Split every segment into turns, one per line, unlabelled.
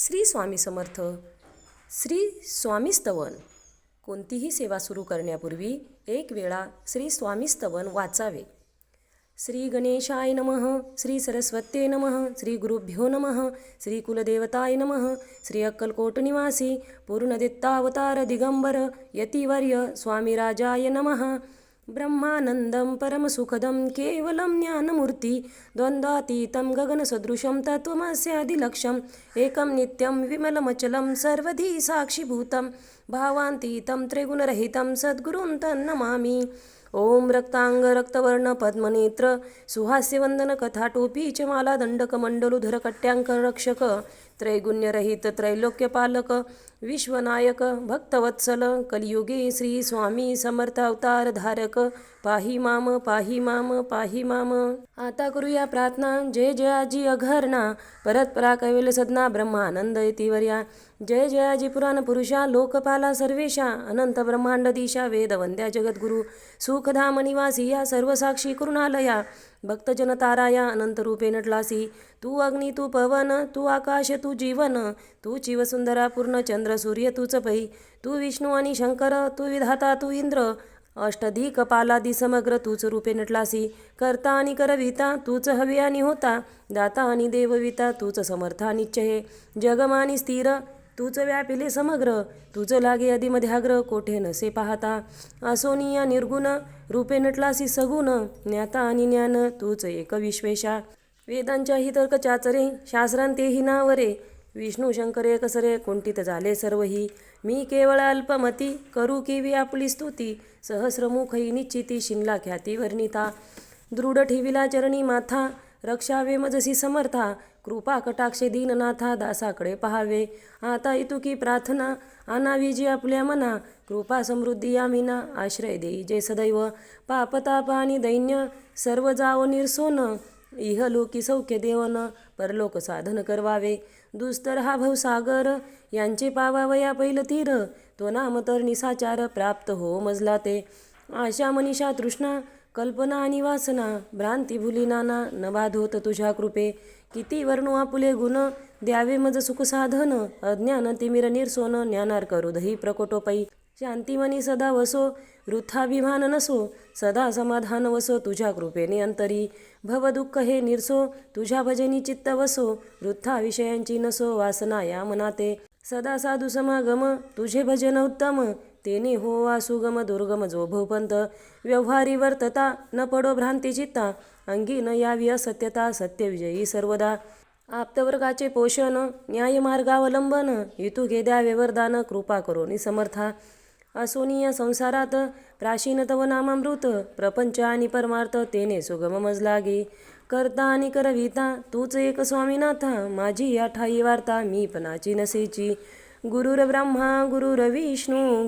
श्री स्वामी समर्थ श्री स्वामी स्तवन. कोणतीही सेवा सुरू करण्यापूर्वी एक वेळा श्री स्वामी स्तवन वाचावे. श्री गणेशाय नमः श्री सरस्वत्ये नमः श्री गुरुभ्यो नमः श्री कुलदेवताय नमः श्री अक्कलकोट निवासी पूर्णदित्तावतार दिगंबर यतिवर्य स्वामीराजाय नमः. ब्रह्मानन्दं परमसुखदं केवलं ज्ञानमूर्ति द्वन्द्वातीतं गगनसदृशं तत्त्वमस्यादिलक्ष्यम् एकं नित्यं विमलमचलं सर्वधी साक्षिभूतं भावान्तीतं त्रिगुणरहितं सद्गुरुं तन्नमामि। ॐ रक्ताङ्गरक्तवर्णपद्मनेत्र सुहास्यवन्दनकथाटोपी च मालादण्डकमण्डलुधरकट्याङ्करक्षक त्रैगुण्यरहित त्रैलोक्यपालक विश्वनायक भक्तवत्सल कलियुगे श्री स्वामी समर्थ अवतार धारक पाही माम पाही माम पाही माम। आता करूया प्रार्थना जय जयाजी अघर्णा परत परा कैवल सदना ब्रह्मानंद इतिवर्या। जय जयाजी पुराण पुरुषा लोकपाला सर्वेशा अनंत ब्रह्मांड दिशा वेदवंद्या जगद्गुरु सुखधाम निवासी या सर्वसाक्षी करुणालया। भक्तजन ताराया अनंत रूपे नटलासी तू अग्नी तू पवन तू आकाश तू जीवन तू चिवसुंदरा पूर्ण चंद्र सूर्य तूच पै तू विष्णू आणि शंकर तू विधाता तू इंद्र। अष्टधी कपालादी समग्र तूच रूपे नटलासी। करता आणि करविता तूच हवी आणि होता। दाता आणि देवविता तूच समर्था निश्चये हे जगमानी स्थिर तूच व्यापिले समग्र तुझ लागे अधिमध्याग्र कोठे नसे पाहता? असोनिया निर्गुण रूपे नटलासी सगुण ज्ञाता आणि ज्ञान तूच एक विश्वेशा. वेदांच्याही तर्क चाचरे शास्त्रांतेही नावरे. विष्णू शंकर एकसरे कुंठित झाले सर्वही. मी केवळ अल्पमती करू केवी आपली स्तुती. सहस्रमुखही निश्चिती शिनला ख्याती वर्णिता. दृढ ठेविला चरणी माथा. रक्षावे मजसी समर्था कृपा कटाक्षे दीननाथा दासाकडे पहावे. आता इतुकी प्रार्थना आणावी जी आपल्या मना कृपा समृद्धी आमिना आश्रय देई जे सदैव. पापताप आणि दैन्य सर्व जाव इह इहलोकी सौख्य देवन परलोक साधन करवावे. दुस्तर हा भवसागर यांचे पावावया पैल तीर तो नाम तर निसाचार प्राप्त हो मजला ते आशा मनीषा तृष्णा कल्पना आणि वासना भ्रांती भुलिनाना न बाधोत तुझ्या कृपे. किती वर्णू आपुले गुण द्यावे मज सुख साधन. अज्ञान तिमिर निर्सोन ज्ञानार करू दही प्रकोटोपै. शांतिमनी सदा वसो वृथाभिमान नसो. सदा समाधान वसो तुझ्या कृपेने अंतरी. भव दुःख हे निरसो तुझ्या भजनी चित्त वसो. वृथा विषयांची नसो वासना या मनाते. सदा साधू समागम तुझे भजन उत्तम. तेने होवा सुगम दुर्गम जो भूपंत व्यवहारी वर्तता न पडो भ्रांती चित्ता अंगी न यावी असत्यता सत्यविजयी सर्वदा. आप्तवर्गाचे पोषण न्यायमार्गावलंबन इतुके द्यावे वरदान कृपा करोनी समर्था. असोनीय संसारात प्राचीनतव नामामृत प्रपंच आणि परमार्थ तेने सुगम मज करता आणि करविता तूच एक स्वामीनाथा माझी या ठाई वार्ता मी पणाची नसेची. गुरुर ब्रह्मा गुरुर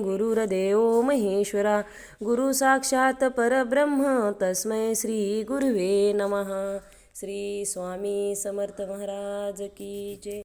गुरुर्देव महेश्वरा गुरु साक्षात परब्रह्म तस्मै श्री गुरुवे नमः. श्री स्वामी समर्थ महाराज की जय.